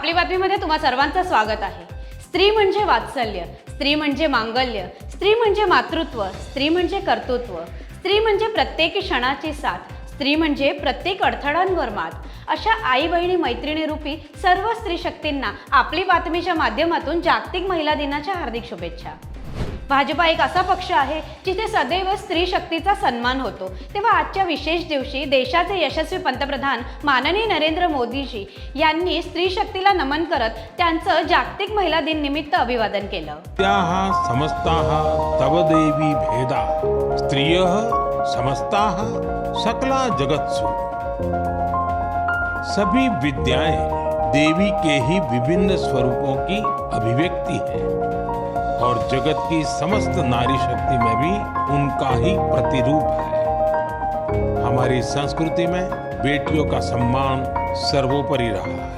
आपली बातमीमध्ये तुम्हा सर्वांचं स्वागत आहे. स्त्री म्हणजे वात्सल्य स्त्री म्हणजे मांगल्य स्त्री म्हणजे मातृत्व स्त्री म्हणजे कर्तृत्व स्त्री म्हणजे प्रत्येक क्षणाची साथ स्त्री म्हणजे प्रत्येक अडथळ्यांवर मात. अशा आई बहिणी मैत्रिणी रूपी सर्व स्त्री शक्तींना आपली बातमीच्या माध्यमातून जागतिक महिला दिनाच्या हार्दिक शुभेच्छा. भाजपा एक असा पक्ष आहे जिथे सदैव स्त्री शक्तीचा सन्मान होतो. तेव्हा आजच्या विशेष दिवशी देशाचे यशस्वी पंतप्रधान माननीय नरेंद्र मोदीजी यांनी स्त्री शक्तीला नमन करत त्यांचं जागतिक महिला दिन निमित्त अभिवादन केलं. त्याः समस्ताः तव देवी भेदा. स्त्रियः समस्ताः सकला जगत्सु। सभी विद्याएं देवी के ही विभिन्न स्वरूपों की अभिव्यक्ति है। और जगत की समस्त नारी शक्ति में भी उनका ही प्रतिरूप है। हमारी संस्कृति में बेटियों का सम्मान सर्वोपरि रहा है।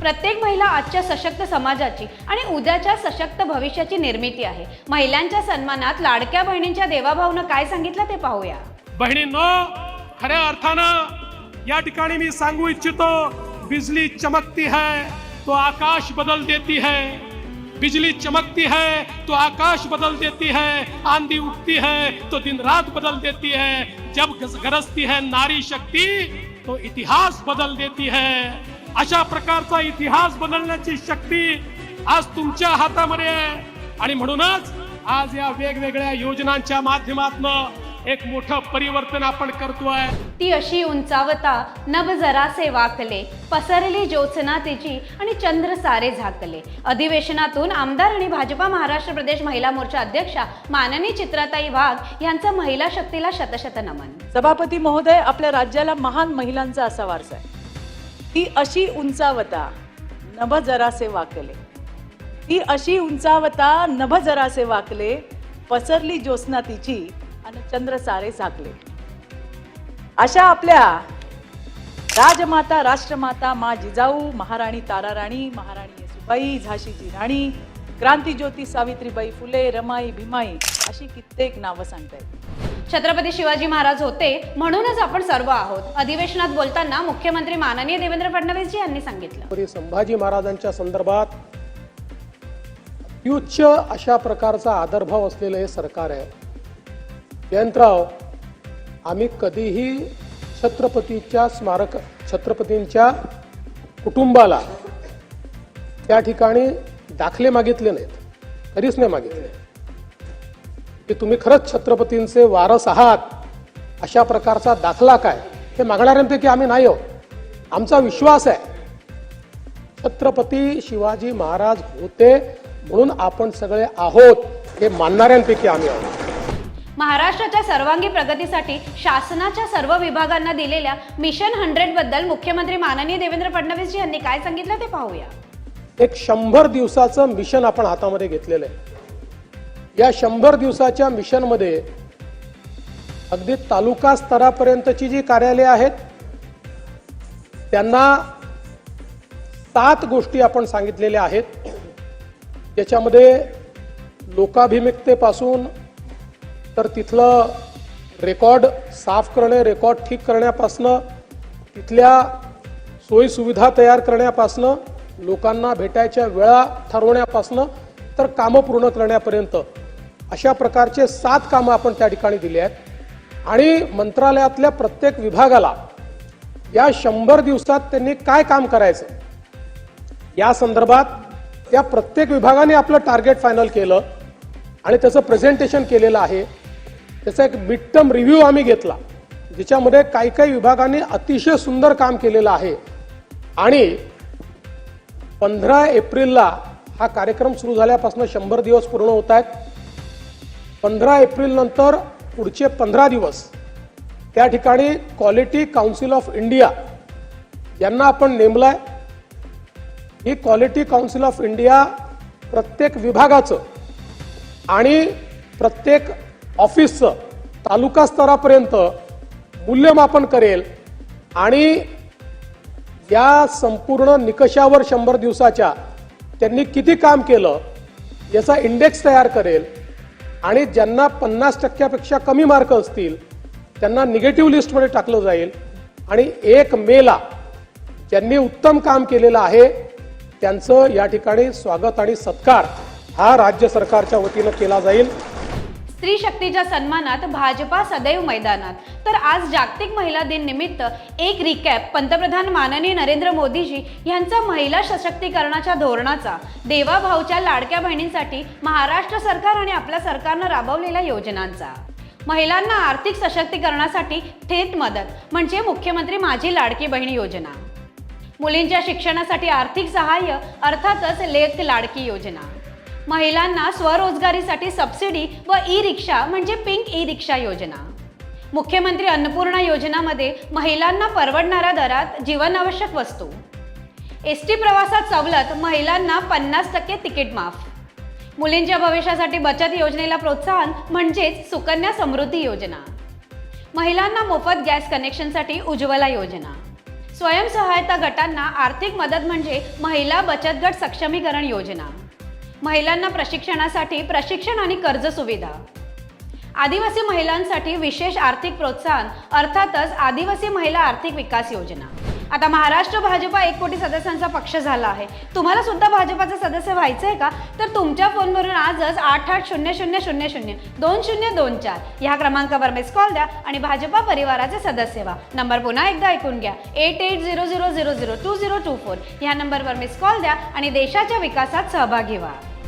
प्रत्येक महिला आजच्या सशक्त समाजाची आणि उद्याच्या सशक्त भविष्याची निर्मिती आहे। महिलांच्या सन्मानात लाडक्या बहिणींच्या देवाभाऊनं काय सांगितलं ते पाहूया। बहिणींनो खऱ्या अर्थानं या ठिकाणी मी सांगू इच्छितो बिजली चमकती है। तो आकाश बदल देती है। बिजली चमकती है तो आकाश बदल देती है। आंधी उठती है तो दिन रात बदल देती है। जब गरजती है नारी शक्ती तो इतिहास बदल देती है। अशा प्रकारचा इतिहास बदलण्याची शक्ती आज तुमच्या हातामध्ये आहे. आणि म्हणूनच आज या वेगवेगळ्या योजनांच्या माध्यमातून एक मोठं परिवर्तन आपण करतोय ती अशी उंचावता नभ जरासे वाकले पसरली ज्योत्सना तिची आणि चंद्र सारे झाकले. अधिवेशनातून आमदार आणि भाजपा महाराष्ट्र प्रदेश महिला मोर्चा अध्यक्षा माननी चित्राताई वाघ यांचं महिला शक्तीला शतशत नमन. सभापती महोदय आपल्या राज्याला महान महिलांचा असा वारसा आहे. ती अशी उंचावता नभ जरासे वाकले. ती अशी उंचावता नभ जरासे वाकले पसरली ज्योत्स्ना तिची आणि चंद्र सारे झाकले अशा आपल्या राजमाता राष्ट्रमाता मा जिजाऊ महाराणी ताराराणी महाराणी येसुबाई झाशीची राणी क्रांतीज्योती सावित्रीबाई फुले रमाई भीमाई अशी कित्येक नावं सांगता येतील छत्रपती शिवाजी महाराज होते म्हणूनच आपण सर्व आहोत. अधिवेशनात बोलताना मुख्यमंत्री माननीय देवेंद्र फडणवीसजी यांनी सांगितलं. संभाजी महाराजांच्या संदर्भात अशा प्रकारचा आदरभाव असलेलं हे सरकार आहे. जयंतराव आम्ही कधीही छत्रपतीच्या स्मारक छत्रपतींच्या कुटुंबाला त्या ठिकाणी दाखले मागितले नाहीत. कधीच नाही मागितले. की तुम्ही खरंच छत्रपतींचे वारस आहात अशा प्रकारचा दाखला काय? हे मागणाऱ्यांपैकी आम्ही नाही आहोत. आमचा विश्वास आहे. छत्रपती शिवाजी महाराज होते म्हणून आपण सगळे आहोत हे मानणाऱ्यांपैकी आम्ही आहोत. महाराष्ट्राच्या सर्वांगी प्रगतीसाठी शासनाच्या सर्व विभागांना दिलेल्या मिशन हंड्रेडबद्दल मुख्यमंत्री माननीय देवेंद्र फडणवीस यांनी काय सांगितलं ते पाहूया. एक शंभर दिवसाचं मिशन आपण हातामध्ये घेतलेलं आहे. या शंभर दिवसाच्या मिशनमध्ये अगदी तालुका स्तरापर्यंतची जी कार्यालये आहेत त्यांना सात गोष्टी आपण सांगितलेल्या आहेत. त्याच्यामध्ये लोकाभिमुखतेपासून तर तिथलं रेकॉर्ड साफ करणे रेकॉर्ड ठीक करण्यापासनं तिथल्या सोयीसुविधा तयार करण्यापासनं लोकांना भेटायच्या वेळा ठरवण्यापासनं तर कामं पूर्ण करण्यापर्यंत अशा प्रकारचे सात कामं आपण त्या ठिकाणी दिली आहेत. आणि मंत्रालयातल्या प्रत्येक विभागाला या शंभर दिवसात त्यांनी काय काम करायचं? या संदर्भात या प्रत्येक विभागाने आपलं टार्गेट फायनल केलं आणि त्याचं प्रेझेंटेशन केलेलं आहे. त्याचा एक मिड टर्म रिव्ह्यू आम्ही घेतला ज्याच्यामध्ये काही काही विभागांनी अतिशय सुंदर काम केलेलं आहे. आणि पंधरा एप्रिलला हा कार्यक्रम सुरू झाल्यापासून शंभर दिवस पूर्ण होत आहेत. पंधरा एप्रिलनंतर पुढचे पंधरा दिवस त्या ठिकाणी क्वालिटी काउन्सिल ऑफ इंडिया यांना आपण नेमलाय. ही क्वालिटी काउन्सिल ऑफ इंडिया प्रत्येक विभागाचं आणि प्रत्येक ऑफिसचं तालुका स्तरापर्यंत मूल्यमापन करेल आणि या संपूर्ण निकषावर शंभर दिवसाच्या त्यांनी किती काम केलं याचा इंडेक्स तयार करेल. आणि ज्यांना पन्नास टक्क्यापेक्षा कमी मार्क असतील त्यांना निगेटिव्ह लिस्टमध्ये टाकलं जाईल. आणि एक मेला ज्यांनी उत्तम काम केलेलं आहे त्यांचं या ठिकाणी स्वागत आणि सत्कार हा राज्य सरकारच्या वतीनं केला जाईल. स्त्री शक्तीच्या सन्मानात भाजपा सदैव मैदानात. तर आज जागतिक महिला दिन निमित्त एक रिकॅप पंतप्रधान माननीय नरेंद्र मोदीजी यांचा महिला सशक्तीकरणाच्या धोरणाचा देवाभाऊच्या लाडक्या बहिणींसाठी महाराष्ट्र सरकार आणि आपल्या सरकारनं राबवलेल्या योजनांचा. महिलांना आर्थिक सशक्तीकरणासाठी थेट मदत म्हणजे मुख्यमंत्री माझी लाडकी बहीण योजना. मुलींच्या शिक्षणासाठी आर्थिक सहाय्य अर्थातच लेख लाडकी योजना. महिलांना स्वरोजगारीसाठी सबसिडी व ई रिक्षा म्हणजे पिंक ई रिक्षा योजना. मुख्यमंत्री अन्नपूर्णा योजनामध्ये महिलांना परवडणाऱ्या दरात जीवनावश्यक वस्तू. एस टी प्रवासात सवलत महिलांना पन्नास टक्के तिकीट माफ. मुलींच्या भविष्यासाठी बचत योजनेला प्रोत्साहन म्हणजेच सुकन्या समृद्धी योजना. महिलांना मोफत गॅस कनेक्शनसाठी उज्ज्वला योजना. स्वयंसहायता गटांना आर्थिक मदत म्हणजे महिला बचत गट सक्षमीकरण योजना. महिलांना प्रशिक्षणासाठी प्रशिक्षण आणि कर्ज सुविधा. आदिवासी महिलांसाठी विशेष आर्थिक प्रोत्साहन अर्थातच आदिवासी महिला आर्थिक विकास योजना. आता महाराष्ट्र भाजपा एक कोटी सदस्यांचा पक्ष झाला आहे. तुम्हाला सुद्धा भाजपाचं सदस्य व्हायचं आहे का? तर तुमच्या फोनवरून आजच आठ आठ शून्य शून्य शून्य शून्य दोन शून्य दोन चार ह्या क्रमांकावर मिस कॉल द्या आणि भाजपा परिवाराचे सदस्य व्हा. नंबर पुन्हा एकदा ऐकून घ्या. Eight eight zero zero zero zero two zero two four ह्या नंबरवर मिस कॉल द्या आणि देशाच्या विकासात सहभागी व्हा.